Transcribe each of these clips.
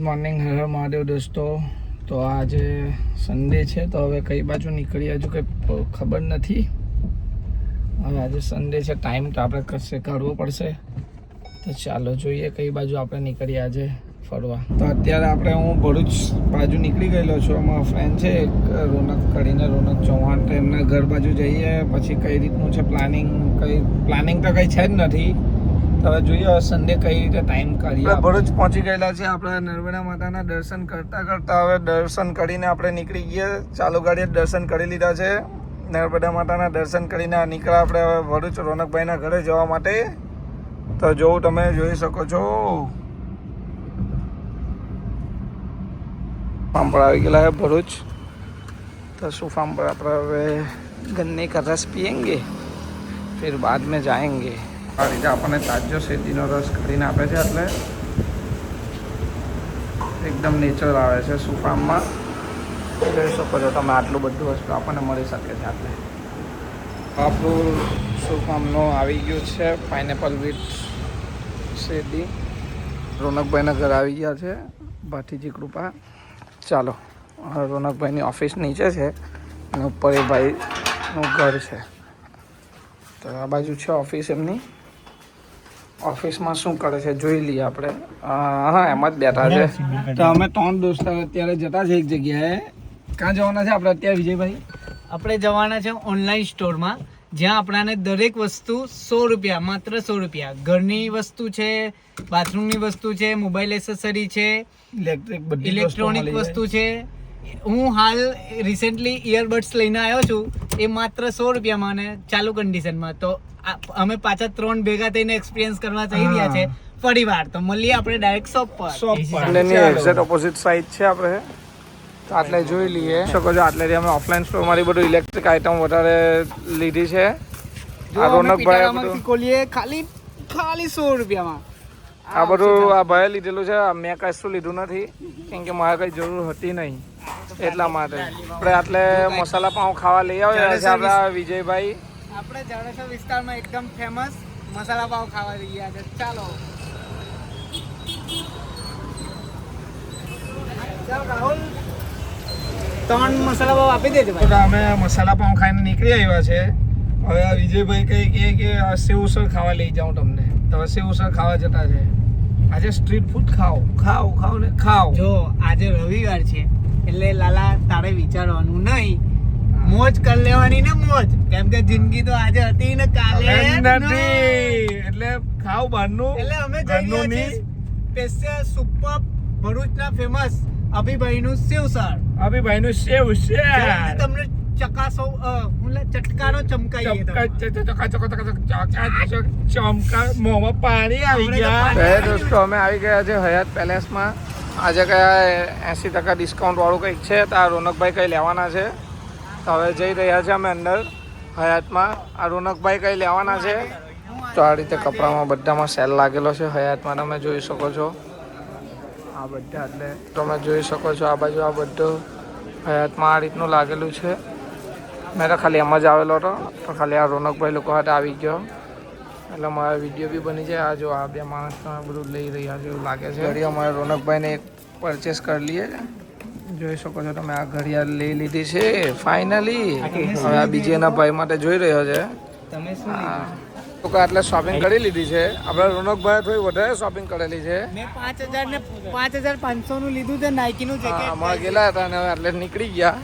Morning હર મહાદેવ દોસ્તો. તો આજે સન્ડે છે, તો હવે કઈ બાજુ નીકળી હજુ કંઈ ખબર નથી. હવે આજે સન્ડે છે ટાઈમ તો આપણે કશે કાઢવો પડશે. તો ચાલો જોઈએ કઈ બાજુ આપણે નીકળીએ આજે ફરવા. તો અત્યારે આપણે હું ભરૂચ બાજુ નીકળી ગયેલો છું. અમારો ફ્રેન્ડ છે, એક રોનક કરીને, રોનક ચૌહાણ તો એમના ઘર બાજુ જઈએ. પછી કઈ રીતનું છે પ્લાનિંગ કઈ પ્લાનિંગ તો કઈ છે જ નથી. હવે જોઈએ હવે સન્ડે કઈ રીતે ટાઈમ કાઢીએ ભરૂચ પહોંચી ગયેલા છે આપણે નર્મદા માતાના દર્શન કરતા કરતા હવે દર્શન કરીને આપણે નીકળી ગયા ચાલુ ગાડીએ જ દર્શન કરી લીધા છે નર્મદા માતાના દર્શન કરીને આ નીકળ્યા આપણે હવે ભરૂચ રોનકભાઈના ઘરે જવા માટે તો જોવું તમે જોઈ શકો છો ફાર્મ પર આવી ગયેલા है भरूच तो શું फार्म पर આપણે હવે गन्ने का रस पियेंगे फिर बाद में जाएंगे આ રીતે આપણને તાજો શેરડીનો રસ કરીને આપે છે એટલે એકદમ નેચરલ આવે છે સુફામમાં જોઈ શકો છો તમે આટલું બધું વસ્તુ આપણને મળી શકે છે આટલે. આપણું સુફામનો આવી ગયું છે પાઇનેપલ વિથ શેરડી રોનકભાઈના ઘર આવી ગયા છે ભાટીજી કૃપા. ચાલો રોનકભાઈની ઓફિસ નીચે છે અને ઉપર એ ભાઈનું ઘર છે. તો આ બાજુ છે ઓફિસ એમની. ઓફિસમાં શું કરે છે જોઈ લઈએ આપણે. હા એમ જ બેઠા છે. તો અમે ત્રણ દોસ્તો અત્યારે જતા છે એક જગ્યાએ. ક્યાં જવાના છે આપણે અત્યારે વિજયભાઈ? આપણે જવાના છે ઓનલાઈન સ્ટોરમાં જ્યાં આપણાને દરેક વસ્તુ સો રૂપિયા માત્ર સો રૂપિયા. ઘરની વસ્તુ છે બાથરૂમની વસ્તુ છે મોબાઈલ એસેસરી છે ઇલેક્ટ્રિક બધી ઇલેક્ટ્રોનિક વસ્તુ છે. હું હાલ રિસેન્ટલી ઇયરબડ્સ લઈને આવ્યો છું. એ માત્ર સો રૂપિયામાં અને ચાલુ કન્ડિશનમાં તો અમે પાછા ત્રણ ભેગા થઈને એક્સપિરિયન્સ કરવા જઈ રહ્યા છે. ફરી વાર તો મળીએ આપણે ડાયરેક્ટ શોપ પર. શોપ પર. એટલે ની એક્ઝેક્ટ ઓપોઝિટ સાઈડ છે આપણે. તો આટલે જોઈ લઈએ. શકો છો આટલેથી અમે ઓફલાઈન સ્ટોરમાંથી બધું ઇલેક્ટ્રિક આઇટમ વધારે લીધી છે. આ રોનકભાઈ ખોલીએ ખાલી ખાલી સો રૂપિયામાં. આ બધું આ ભાઈ લીધેલું છે મેં મેં કશું લીધું નથી કેમ કે મારે કઈ જરૂર હતી નહીં. એટલા માટે. આપણે આટલે મસાલા પાઉં ખાવા લઈ આવ્યા છે આપણા વિજયભાઈ. આપણે જાડેસર વિસ્તારમાં એકદમ ફેમસ મસાલા પાવ ખાવા જઈ ગયા છે. ચાલો. રાહુલ. ત્રણ મસાલા પાવ આપી દેજો તો અમે મસાલા પાઉં ખાઈને નીકળી આવ્યા છે. હવે આ વિજયભાઈ કહે કે કે આ સેવ ઉસળ ખાવા લઈ જાઉં તમને. તો સેવ ઉસળ ખાવા જતા છે. આજે સ્ટ્રીટ ફૂડ ખાઓ. ખાઓ ખાઓ ને ખાઓ. જો આજે રવિવાર છે એટલે લાલા તારે વિચારવાનું નહીં મોજ કરી લેવાની ને મોજ. કેમ કે જિંદગી તો આજે હતી ને કાલે નથી એટલે ખાવ બહારનું. એટલે અમે જઈએ છીએ નહીં. સ્પેશિયલ સુપર ભરૂચના ફેમસ અભિભાઈનું સેવસર અભિભાઈનું સેવ છે તમને ચકાસો ચટકારો ચમકાઈએ ચમકા મોંમાં પાણી આવી ગયા. હે દોસ્તો અમે આવી ગયા છે હયાત પેલેસમાં. આજે કયા એંસી ટકા ડિસ્કાઉન્ટ વાળું કંઈક છે? તો આ રોનકભાઈ કંઈ લેવાના છે? હવે જઈ રહ્યા છે અમે અંદર. હયાતમાં આ રોનકભાઈ કંઈ લેવાના છે? તો આ રીતે કપડામાં બધામાં સેલ લાગેલો છે. હયાતમાં તમે જોઈ શકો છો. આ બધા એટલે તમે જોઈ શકો છો આ બાજુ આ બધું. હયાતમાં આ રીતનું લાગેલું છે. મેં તો ખાલી એમ જ આવેલો હતો. તો ખાલી આ રોનકભાઈ લોકો હાથે આવી ગયો. એટલે મારા વીડિયો બી બની જાય. આ જો આ બે માણસ બધું લઈ રહ્યા છે એવું લાગે છે. અમારે રોનકભાઈને એક પરચેસ કરી લઈએ. જોઈ શકો છો તમે આ ઘડિયાળ લઈ લીધી છે ફાઇનલી હવે આ બીજી એના ભાઈ માટે જોઈ રહ્યો છે. તમે શું હા. તો કે આટલે શોપિંગ કરી લીધી છે. આપણે રોનકભાઈ થોડી વધારે શોપિંગ કરેલી છે. મેં પાંચ હજાર ને પાંચ હજાર પાંચસો નું લીધું છે નાઇકી નું હા, જેકેટ અમારે ગયેલા હતા અને હવે આટલે નીકળી ગયા.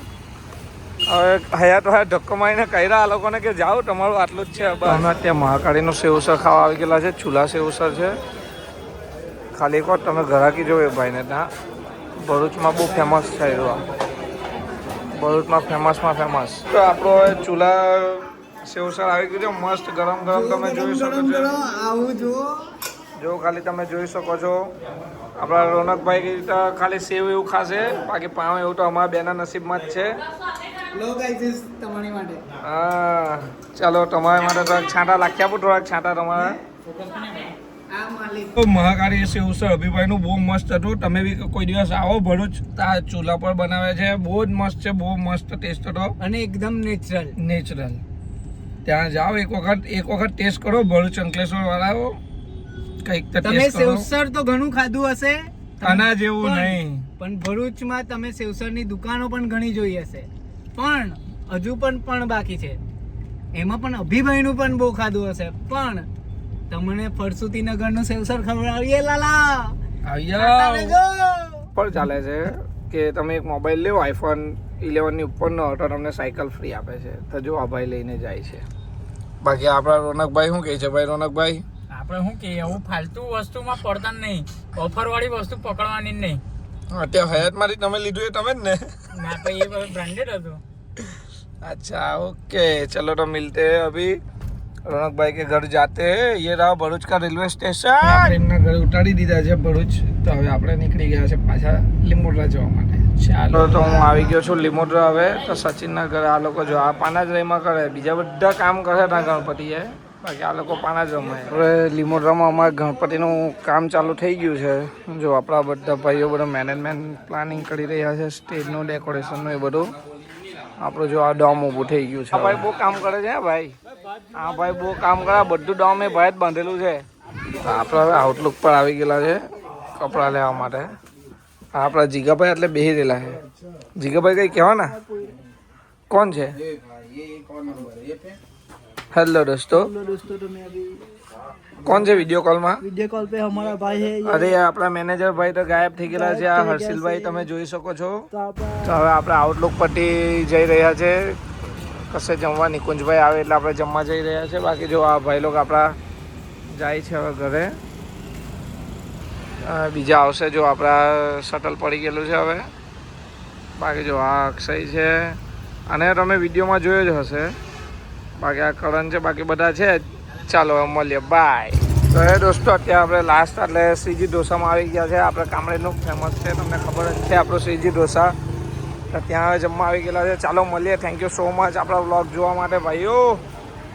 હવે હયાત હયાત ધક્કો મારીને કહ્યા આ લોકોને કે જાઓ તમારું આટલું જ છે. બસ. અમે ત્યાં મહાકાળીનું સેવસર ખાવા આવી ગયેલા છે ચૂલા સેવસર છે. ખાલી એક વાર તમે ઘરાકી જોયો એ ભાઈને. ત્યાં ભરૂચમાં બહુ ફેમસ છે એ ભરૂચમાં ફેમસમાં ફેમસ તો આપણો હવે ચૂલા સેવસર આવી ગયું છે. મસ્ત ગરમ ગરમ તમે જોઈ શકો છો. આવું જો. જો ખાલી તમે જોઈ શકો છો. આપણા રોનકભાઈ રીતે ખાલી સેવ એવું ખાશે બાકી પાવ એવું તો અમારા બેના નસીબમાં જ છે. તમારી માટે. હા ચાલો તમારા માટે છાંટા લાખ્યા થોડાક છાંટા તમારા. મહાકાળી સેવ સર અભિભાઈનું બહુ મસ્ત હતું. તમે બી કોઈ દિવસ આવો ભરૂચ. આ ચૂલા પર બનાવે છે. બહુ જ મસ્ત છે. બહુ મસ્ત ટેસ્ટ હતો. અને એકદમ નેચરલ નેચરલ ત્યાં જાઓ એક વખત. એક વખત ટેસ્ટ કરો. ભરૂચ અંકલેશ્વર વાળાઓ કંઈક તો તમે સેવસર તો ઘણું ખાધું હશે. આના જેવું નહીં. પણ ભરૂચમાં તમે સેવસરની દુકાનો પણ ઘણી જોઈ હશે. પણ હજુ પણ પણ બાકી છે. એમાં પણ અભિભાઈનું પણ બહુ ખાધું હશે. પણ તમને ફરસુતી નગરનો સેવસર ખબર આવીએ લાલા? આવ્યો પણ ચાલે છે કે તમે એક મોબાઈલ લેવો આઈફોન ઇલેવનની ઉપરનો તો તમને સાયકલ ફ્રી આપે છે. તો જો આ ભાઈ લઈને જાય છે. બાકી આપણા રોનકભાઈ શું કહે છે ભાઈ રોનકભાઈ? આપણે શું કહીએ હું ફાલતુ વસ્તુમાં પડતા નહીં. ઓફરવાળી વસ્તુ પકડવાની જ નહીં. અત્યારે હયાતમાંથી તમે લીધું એ તમે જ ને? ના તો એ બ્રાન્ડેડ હતું. અચ્છા ઓકે. ચલો તો મિલતે અભી. રોનકભાઈ કે ઘર જાતે યે રહા ભરૂચ કા રેલવે સ્ટેશન? એમના ઘરે ઉતારી દીધા છે ભરૂચ. તો હવે આપણે નીકળી ગયા છે પાછા લીમોડરા જવા માટે. ચાલો. તો હું આવી ગયો છું લીમોડરા હવે. તો સચિનના ઘરે આ લોકો જો આ પાના જ રહીમાં કરે. બીજા બધા કામ કરે ના ગણપતિએ. બાકી આ લોકો પાના જ રમે હવે લીમોડરામાં અમારા ગણપતિનું કામ ચાલુ થઈ ગયું છે. જો આપણા બધા ભાઈઓ બધા મેનેજમેન્ટ પ્લાનિંગ કરી રહ્યા છે સ્ટેજનું ડેકોરેશનનું એ બધું. આપણું જો આ ડોમ ઊભું થઈ ગયું છે. ભાઈ બહુ કામ કરે છે ભાઈ? હા ભાઈ બહુ કામ કરા બધું ડોમ એ ભાઈ જ બાંધેલું છે. આપણા હવે આઉટલુક પર આવી ગયેલા છે કપડાં લેવા માટે. આપણા જીગાભાઈ એટલે બેહી રહેલા છે. જીગાભાઈ કંઈ કહેવાના? કોણ છે? હેલો દોસ્તો. કોણ છે વિડિયો કોલમાં વિડિયો કોલ પે અમારા ભાઈ હે અરે આપણા મેનેજર ભાઈ તો ગાયબ થઈ ગયેલા છે. આ હર્ષિલભાઈ તમે જોઈ શકો છો. તો હવે આપણે આઉટલુક પટી જઈ રહ્યા છે. કશે જમવા નિકુંજભાઈ આવે એટલે આપણે જમવા જઈ રહ્યા છે. બાકી જો આ ભાઈ લોકો આપણા જાય છે હવે ઘરે. બીજા આવશે જો આપણા શટલ પડી ગયેલું છે હવે. બાકી જો આ અક્ષય છે. અને તમે વિડીયોમાં જોયો જ હશે. બાકી આ કરણ છે, બાકી બધા છે. ચાલો હવે મળીએ. બાય તો એ દોસ્તો, અત્યારે આપણે લાસ્ટ એટલે શ્રીજી ઢોસામાં આવી ગયા છે. આપણે કામરેજનું ફેમસ છે. તમને ખબર જ છે, આપણું શ્રીજી ઢોસા. ત્યાં જમવા આવી ગયેલા છે. ચાલો મળીએ. થેન્ક યુ સો મચ આપણા વ્લોગ જોવા માટે. ભાઈઓ.